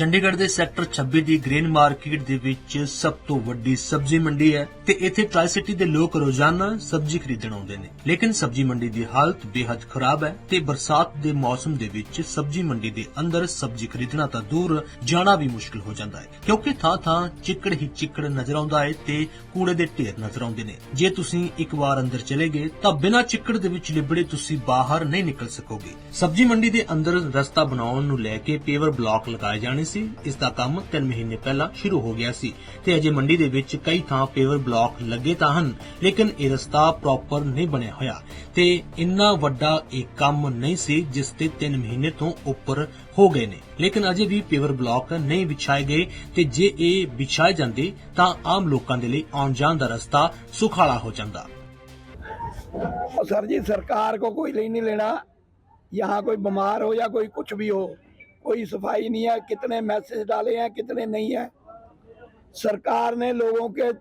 ਚੰਡੀਗੜ੍ਹ ਦੇ ਸੈਕਟਰ 26 ਦੀ grain market ਦੇ ਵਿੱਚ ਸਭ ਤੋਂ ਵੱਡੀ ਸਬਜ਼ੀ ਮੰਡੀ ਹੈ ਤੇ ਇੱਥੇ ਟ੍ਰਾਈ ਸਿਟੀ ਦੇ ਲੋਕ ਰੋਜ਼ਾਨਾ ਸਬਜ਼ੀ ਖਰੀਦਣ ਆਉਂਦੇ ਨੇ। ਲੇਕਿਨ ਸਬਜ਼ੀ ਮੰਡੀ ਦੀ ਹਾਲਤ ਬੇहद ਖਰਾਬ ਹੈ ਤੇ ਬਰਸਾਤ ਦੇ ਮੌਸਮ ਦੇ ਵਿੱਚ ਸਬਜ਼ੀ ਮੰਡੀ ਦੇ ਅੰਦਰ ਸਬਜ਼ੀ ਖਰੀਦਣਾ ਤਾਂ ਦੂਰ ਜਾਣਾ ਵੀ ਮੁਸ਼ਕਲ ਹੋ ਜਾਂਦਾ ਹੈ, ਕਿਉਂਕਿ ਥਾਂ-ਥਾਂ ਚਿੱਕੜ ਹੀ ਚਿੱਕੜ ਨਜ਼ਰ ਆਉਂਦਾ ਹੈ ਤੇ ਕੂੜੇ ਦੇ ਢੇਰ ਨਜ਼ਰ ਆਉਂਦੇ ਨੇ। ਜੇ ਤੁਸੀਂ ਇੱਕ ਵਾਰ ਅੰਦਰ ਚਲੇ ਗਏ ਤਾਂ ਬਿਨਾਂ ਚਿੱਕੜ ਦੇ ਵਿੱਚ ਲਿਬੜੇ ਤੁਸੀਂ ਬਾਹਰ ਨਹੀਂ ਨਿਕਲ ਸਕੋਗੇ। ਸਬਜ਼ੀ ਮੰਡੀ ਦੇ ਅੰਦਰ ਰਸਤਾ ਬਣਾਉਣ ਨੂੰ ਲੈ ਕੇ ਪੇਵਰ ਬਲਾਕ ਲਗਾਏ ਜਾਣੇ ਸੀ ਇਸ ਦਾ ਕੰਮ 3 ਮਹੀਨੇ ਪਹਿਲਾਂ ਸ਼ੁਰੂ ਹੋ ਗਿਆ ਸੀ ਤੇ ਅਜੇ ਮੰਡੀ ਦੇ ਵਿੱਚ ਕਈ ਥਾਂ ਪੇਵਰ ਬਲਾਕ ਲੱਗੇ ਤਾਂ ਹਨ ਲੇਕਿਨ ਇਹ ਰਸਤਾ ਪ੍ਰੋਪਰ ਨਹੀਂ ਬਣਿਆ ਹੋਇਆ ਤੇ ਇੰਨਾ ਵੱਡਾ ਇਹ ਕੰਮ ਨਹੀਂ ਸੀ ਜਿਸ ਤੇ 3 ਮਹੀਨੇ ਤੋਂ ਉੱਪਰ ਹੋ ਗਏ ਨੇ ਲੇਕਿਨ ਅਜੇ ਵੀ ਪੇਵਰ ਬਲਾਕ ਨਹੀਂ ਵਿਛਾਏ ਗਏ ਤੇ ਜੇ ਇਹ ਵਿਛਾਏ ਜਾਂਦੇ ਤਾਂ ਆਮ ਲੋਕਾਂ ਦੇ ਲਈ ਆਉਣ ਜਾਣ ਦਾ ਰਸਤਾ ਸੁਖਾਲਾ ਹੋ ਜਾਂਦਾ और सर जी सरकार को कोई ले नहीं लेना यहाँ कोई बीमार हो या कोई कुछ भी हो कोई सफ़ाई नहीं है, कितने मैसेज डाले हैं, कितने नहीं है। सरकार ने लोगों के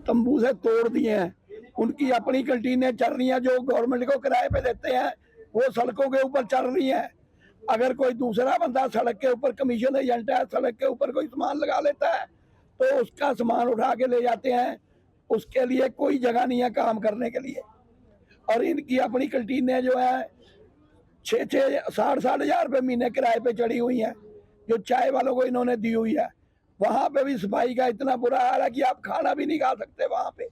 तंबू से तोड़ दिए हैं। उनकी अपनी कंटीनें चल रही हैं, जो गवर्नमेंट को किराए पे देते हैं, वो सड़कों के ऊपर चल रही हैं। अगर कोई दूसरा बंदा सड़क के ऊपर कमीशन एजेंट है, सड़क के ऊपर कोई सामान लगा लेता है तो उसका सामान उठा के ले जाते हैं। उसके लिए कोई जगह नहीं है काम करने के लिए। और इनकी अपनी कंटीनें जो है छः छः साठ साठ हज़ार रुपये महीने किराए पे चढ़ी हुई हैं, जो चाय वालों को इन्होंने दी हुई है। वहाँ पे भी सफ़ाई का इतना बुरा हाल है कि आप खाना भी नहीं खा सकते वहाँ पे।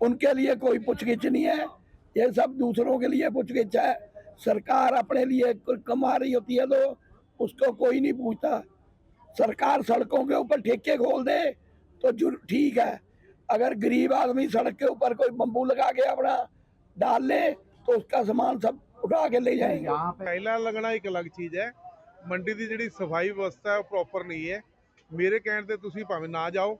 उनके लिए कोई पुछगिछ नहीं है। ये सब दूसरों के लिए पुछगिछ है। सरकार अपने लिए कमा रही होती है तो उसको कोई नहीं पूछता। सरकार सड़कों के ऊपर ठेके खोल दे तो ठीक है। अगर गरीब आदमी सड़क के ऊपर कोई बम्बू लगा के अपना डाल ले तो उसका सामान सब उठा के ले जाएंगे ਟਾਈਲਾਂ ਲੱਗਣਾ ਇੱਕ ਅਲੱਗ ਚੀਜ਼ ਹੈ ਮੰਡੀ ਦੀ ਜਿਹੜੀ ਸਫਾਈ ਵਿਵਸਥਾ ਹੈ ਉਹ ਪ੍ਰੋਪਰ ਨਹੀਂ ਹੈ ਮੇਰੇ ਕਹਿਣ ਤੇ ਤੁਸੀਂ ਭਾਵੇਂ ਨਾ ਜਾਓ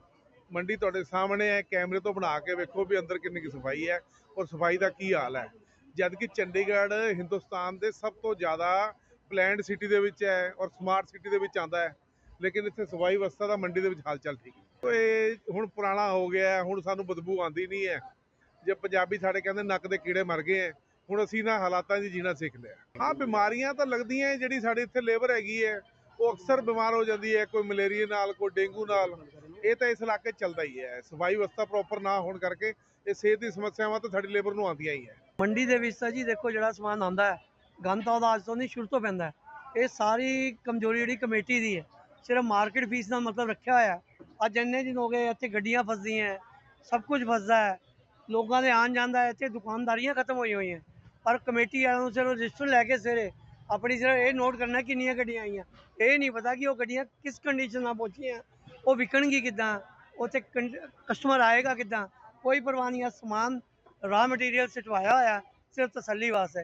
ਮੰਡੀ ਤੁਹਾਡੇ ਸਾਹਮਣੇ ਹੈ ਕੈਮਰੇ ਤੋਂ ਬਣਾ ਕੇ ਵੇਖੋ ਵੀ ਅੰਦਰ ਕਿੰਨੀ ਕੁ ਸਫਾਈ ਹੈ ਔਰ ਸਫਾਈ ਦਾ ਕੀ ਹਾਲ ਹੈ ਜਦ ਕਿ ਚੰਡੀਗੜ੍ਹ ਹਿੰਦੁਸਤਾਨ ਦੇ ਸਭ ਤੋਂ ਜ਼ਿਆਦਾ ਪਲੈਨਡ ਸਿਟੀ ਦੇ ਵਿੱਚ ਹੈ ਔਰ ਸਮਾਰਟ ਸਿਟੀ ਦੇ ਵਿੱਚ ਆਂਦਾ ਹੈ ਲੇਕਿਨ ਇੱਥੇ ਸਫਾਈ ਵਿਵਸਥਾ ਦਾ ਮੰਡੀ ਦੇ ਵਿੱਚ ਹਾਲ ਚਾਲ ਠੀਕ ਨਹੀਂ ਇਹ ਹੁਣ ਪੁਰਾਣਾ ਹੋ ਗਿਆ ਹੈ, ਹੁਣ ਸਾਨੂੰ ਬਦਬੂ ਆਂਦੀ ਨਹੀਂ ਹੈ ਜੇ ਪੰਜਾਬੀ ਸਾਡੇ ਕਹਿੰਦੇ ਨੱਕ ਦੇ ਕੀੜੇ ਮਰ ਗਏ ਹੈ ਹੁਣ ਅਸੀਂ ਨਾ ਹਾਲਾਤਾਂ 'ਚ ਜੀਣਾ ਸਿੱਖ ਲਿਆ। ਹਾਂ ਬਿਮਾਰੀਆਂ ਤਾਂ ਲੱਗਦੀਆਂ ਜਿਹੜੀ ਸਾਡੇ ਇੱਥੇ ਲੇਬਰ ਹੈਗੀ ਹੈ, ਉਹ ਅਕਸਰ ਬਿਮਾਰ ਹੋ ਜਾਂਦੀ ਹੈ, ਕੋਈ ਮਲੇਰੀਆ ਨਾਲ, ਕੋਈ ਡੇਂਗੂ ਨਾਲ। ਇਹ ਤਾਂ ਇਸ ਇਲਾਕੇ ਚੱਲਦਾ ਹੀ ਹੈ। ਸਫ਼ਾਈ ਵਿਵਸਥਾ ਪ੍ਰੋਪਰ ਨਾ ਹੋਣ ਕਰਕੇ ਇਹ ਸਿਹਤ ਦੀ ਸਮੱਸਿਆਵਾਂ ਤਾਂ ਸਾਡੀ ਲੇਬਰ ਨੂੰ ਆਉਂਦੀਆਂ ਹੀ ਹੈ। ਮੰਡੀ ਦੇ ਵਿੱਚ ਤਾਂ ਜੀ ਦੇਖੋ ਜਿਹੜਾ ਸਮਾਨ ਆਉਂਦਾ ਹੈ, ਗੰਦ ਤਾਂ ਉਹਦਾ ਅੱਜ ਤੋਂ ਨਹੀਂ, ਸ਼ੁਰੂ ਤੋਂ ਪੈਂਦਾ ਇਹ ਸਾਰੀ ਕਮਜ਼ੋਰੀ ਜਿਹੜੀ ਕਮੇਟੀ ਦੀ ਹੈ, ਸਿਰਫ ਮਾਰਕੀਟ ਫੀਸ ਦਾ ਮਤਲਬ ਰੱਖਿਆ ਹੋਇਆ ਅੱਜ ਇੰਨੇ ਦਿਨ ਹੋ ਗਏ, ਇੱਥੇ ਗੱਡੀਆਂ ਫਸਦੀਆਂ ਸਭ ਕੁਝ ਫਸਦਾ ਹੈ। ਲੋਕਾਂ ਦੇ ਆਉਣ ਜਾਂਦਾ ਹੈ ਇੱਥੇ ਦੁਕਾਨਦਾਰੀਆਂ ਖਤਮ ਹੋਈ ਹੋਈਆਂ ਪਰ ਕਮੇਟੀ ਵਾਲਿਆਂ ਨੂੰ ਸਿਰਫ ਰਜਿਸਟਰ ਲੈ ਕੇ ਸਵੇਰੇ ਆਪਣੀ ਸਿਰਫ ਇਹ ਨੋਟ ਕਰਨਾ ਕਿੰਨੀਆਂ ਗੱਡੀਆਂ ਆਈਆਂ। ਇਹ ਨਹੀਂ ਪਤਾ ਕਿ ਉਹ ਗੱਡੀਆਂ ਕਿਸ ਕੰਡੀਸ਼ਨ ਨਾਲ ਪਹੁੰਚੀਆਂ, ਉਹ ਵਿਕਣਗੀ ਕਿੱਦਾਂ, ਉੱਥੇ ਕਸਟਮਰ ਆਏਗਾ ਕਿੱਦਾਂ, ਕੋਈ ਪਰਵਾਹ ਨਹੀਂ ਆ, ਸਮਾਨ ਰਾ ਮਟੀਰੀਅਲ ਸਿਟਵਾਇਆ ਹੋਇਆ, ਸਿਰਫ ਤਸੱਲੀ ਵਾਸਤੇ।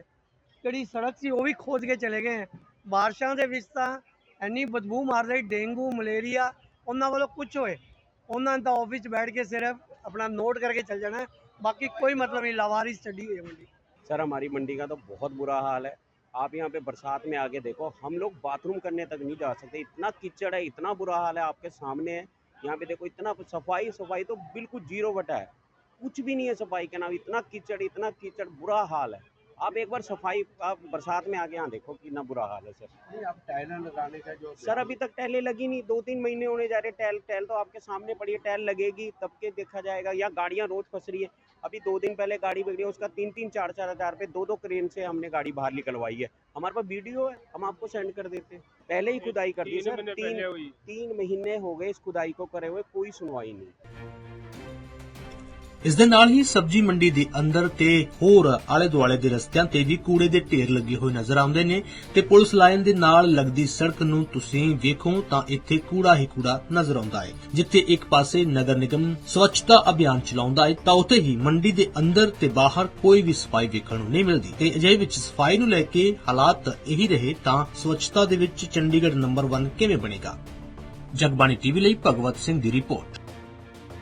ਜਿਹੜੀ ਸੜਕ ਸੀ ਉਹ ਵੀ ਖੋਦ ਕੇ ਚਲੇ ਗਏ। ਹੈ। ਬਾਰਿਸ਼ਾਂ ਦੇ ਵਿੱਚ ਤਾਂ ਇੰਨੀ ਬਦਬੂ ਮਾਰ ਰਹੀ ਡੇਂਗੂ, ਮਲੇਰੀਆ, ਉਹਨਾਂ ਵੱਲੋਂ ਕੁਝ ਹੋਏ। ਉਹਨਾਂ ਨੇ ਤਾਂ ਆਫਿਸ 'ਚ ਬੈਠ ਕੇ ਸਿਰਫ ਆਪਣਾ ਨੋਟ ਕਰਕੇ ਚੱਲ ਜਾਣਾ। ਬਾਕੀ ਕੋਈ ਮਤਲਬ ਨਹੀਂ, ਲਾਵਾਰਿਸ ਛੱਡੀ ਹੋਈ ਹੈ ਮੰਡੀ। सर, हमारी मंडी का तो बहुत बुरा हाल है। आप यहाँ पे बरसात में आके देखो, हम लोग बाथरूम करने तक नहीं जा सकते। इतना कीचड़ है, इतना बुरा हाल है आपके सामने। है यहाँ पे देखो, इतना सफ़ाई सफ़ाई तो बिल्कुल ज़ीरो बटा है। कुछ भी नहीं है सफ़ाई के नाम, इतना कीचड़ इतना कीचड़, बुरा हाल है। आप एक बार सफ़ाई आप बरसात में आके यहाँ देखो कितना बुरा हाल है सर। आप टाइलें लगाने का जो सर अभी तक टहले लगी नहीं दो तीन महीने होने जा रहे टहल टैल तो आपके सामने पड़ी है टैल लगेगी तब के देखा जाएगा या गाड़ियाँ रोज फंस रही है। अभी दो दिन पहले गाड़ी बिगड़ी है उसका तीन तीन चार चार हज़ार पे दो दो क्रेन से हमने गाड़ी बाहर निकलवाई है। हमारे पास वीडियो है हम आपको सेंड कर देते हैं। पहले ही खुदाई कर दी सर तीन तीन महीने हो गए इस खुदाई को करे हुए कोई सुनवाई नहीं। ਇਸ ਦੇ ਨਾਲ ਹੀ ਸਬਜ਼ੀ ਮੰਡੀ ਦੇ ਅੰਦਰ ਤੇ ਹੋਰ ਆਲੇ ਦੁਆਲੇ ਦੇ ਰਸਤਿਆਂ ਤੇ ਵੀ ਕੂੜੇ ਦੇ ਢੇਰ ਲੱਗੇ ਹੋਏ ਨਜ਼ਰ ਆਉਂਦੇ ਨੇ ਤੇ ਪੁਲਿਸ ਲਾਈਨ ਦੇ ਨਾਲ ਲੱਗਦੀ ਸੜਕ ਨੂੰ ਤੁਸੀਂ ਵੇਖੋ ਤਾਂ ਇੱਥੇ ਕੂੜਾ ਹੀ ਕੂੜਾ ਨਜ਼ਰ ਆਉਂਦਾ ਹੈ। ਜਿੱਥੇ ਇੱਕ ਪਾਸੇ ਨਗਰ ਨਿਗਮ ਸਵੱਛਤਾ ਅਭਿਆਨ ਚਲਾਉਂਦਾ ਹੈ ਤਾਂ ਉੱਥੇ ਹੀ ਮੰਡੀ ਦੇ ਅੰਦਰ ਤੇ ਬਾਹਰ ਕੋਈ ਵੀ ਸਫ਼ਾਈ ਵੇਖਣ ਨੂੰ ਨਹੀਂ ਮਿਲਦੀ। ਤੇ ਅਜਿਹੇ ਵਿੱਚ ਸਫ਼ਾਈ ਨੂੰ ਲੈ ਕੇ ਹਾਲਾਤ ਇਹੀ ਰਹੇ ਤਾਂ ਸਵੱਛਤਾ ਦੇ ਵਿੱਚ ਚੰਡੀਗੜ੍ਹ ਨੰਬਰ 1 ਕਿਵੇਂ ਬਣੇਗਾ? ਜਗਬਾਣੀ ਟੀਵੀ ਲਈ ਭਗਵਤ ਸਿੰਘ ਦੀ ਰਿਪੋਰਟ।